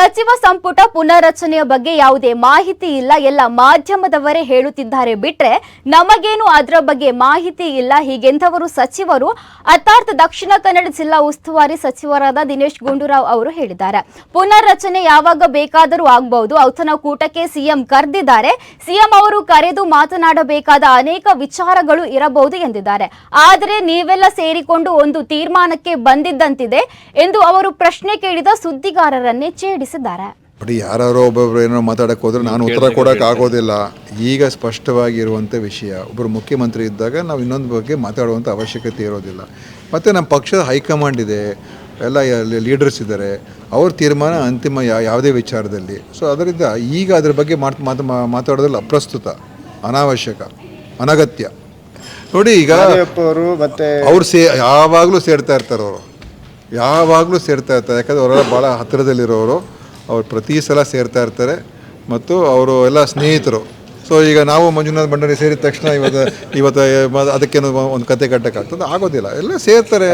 ಸಚಿವ ಸಂಪುಟ ಪುನರ್ರಚನೆಯ ಬಗ್ಗೆ ಯಾವುದೇ ಮಾಹಿತಿ ಇಲ್ಲ. ಎಲ್ಲ ಮಾಧ್ಯಮದವರೇ ಹೇಳುತ್ತಿದ್ದಾರೆ ಬಿಟ್ರೆ ನಮಗೇನು ಅದರ ಬಗ್ಗೆ ಮಾಹಿತಿ ಇಲ್ಲ. ಹೀಗೆಂದವರು ಸಚಿವರು ಅರ್ಥಾರ್ಥ ದಕ್ಷಿಣ ಕನ್ನಡ ಜಿಲ್ಲಾ ಉಸ್ತುವಾರಿ ಸಚಿವರಾದ ದಿನೇಶ್ ಗುಂಡೂರಾವ್ ಅವರು ಹೇಳಿದ್ದಾರೆ. ಪುನರ್ರಚನೆ ಯಾವಾಗ ಬೇಕಾದರೂ ಆಗಬಹುದು. ಔತಣಕೂಟಕ್ಕೆ ಸಿಎಂ ಕರೆದಿದ್ದಾರೆ. ಸಿಎಂ ಅವರು ಕರೆದು ಮಾತನಾಡಬೇಕಾದ ಅನೇಕ ವಿಚಾರಗಳು ಇರಬಹುದು ಎಂದಿದ್ದಾರೆ. ಆದರೆ ನೀವೆಲ್ಲ ಸೇರಿಕೊಂಡು ಒಂದು ತೀರ್ಮಾನಕ್ಕೆ ಬಂದಿದ್ದಂತಿದೆ ಎಂದು ಅವರು ಪ್ರಶ್ನೆ ಕೇಳಿದ ಸುದ್ದಿಗಾರರನ್ನೇ ಛೇಡಿಸಿದ್ದಾರೆ ಬಟ್ ಯಾರೋ ಒಬ್ಬೊಬ್ರು ಏನೋ ಮಾತಾಡಕ್ಕೆ ಹೋದ್ರೆ ನಾನು ಉತ್ತರ ಕೊಡೋಕೆ ಆಗೋದಿಲ್ಲ. ಈಗ ಸ್ಪಷ್ಟವಾಗಿರುವಂಥ ವಿಷಯ ಒಬ್ಬರು ಮುಖ್ಯಮಂತ್ರಿ ಇದ್ದಾಗ ನಾವು ಇನ್ನೊಂದು ಬಗ್ಗೆ ಮಾತಾಡುವಂಥ ಅವಶ್ಯಕತೆ ಇರೋದಿಲ್ಲ. ಮತ್ತು ನಮ್ಮ ಪಕ್ಷದ ಹೈಕಮಾಂಡ್ ಇದೆ ಎಲ್ಲ ಲೀಡರ್ಸ್ ಇದ್ದಾರೆ ಅವ್ರ ತೀರ್ಮಾನ ಅಂತಿಮ ಯಾ ಯಾವುದೇ ವಿಚಾರದಲ್ಲಿ. ಸೊ ಅದರಿಂದ ಈಗ ಅದ್ರ ಬಗ್ಗೆ ಮಾತು ಮಾತು ಮಾತಾಡೋದ್ರಲ್ಲಿ ಅಪ್ರಸ್ತುತ ಅನಾವಶ್ಯಕ ಅನಗತ್ಯ. ನೋಡಿ ಈಗ ಅವರು ಮತ್ತೆ ಅವ್ರು ಸೇ ಯಾವಾಗಲೂ ಸೇರ್ತಾ ಇರ್ತಾರೆ ಅವರು ಯಾವಾಗಲೂ ಸೇರ್ತಾ ಇರ್ತಾರೆ. ಯಾಕಂದರೆ ಅವರೆಲ್ಲ ಭಾಳ ಹತ್ತಿರದಲ್ಲಿರೋರು. ಅವ್ರು ಪ್ರತಿ ಸಲ ಸೇರ್ತಾ ಇರ್ತಾರೆ ಮತ್ತು ಅವರು ಎಲ್ಲ ಸ್ನೇಹಿತರು. ಸೊ ಈಗ ನಾವು ಮಂಜುನಾಥ್ ಭಂಡಾರಿ ಸೇರಿದ ತಕ್ಷಣ ಇವತ್ತು ಇವತ್ತು ಅದಕ್ಕೇನು ಒಂದು ಕತೆ ಕಟ್ಟಕ್ಕಾಗ್ತದೆ. ಆಗೋದಿಲ್ಲ. ಎಲ್ಲ ಸೇರ್ತಾರೆ.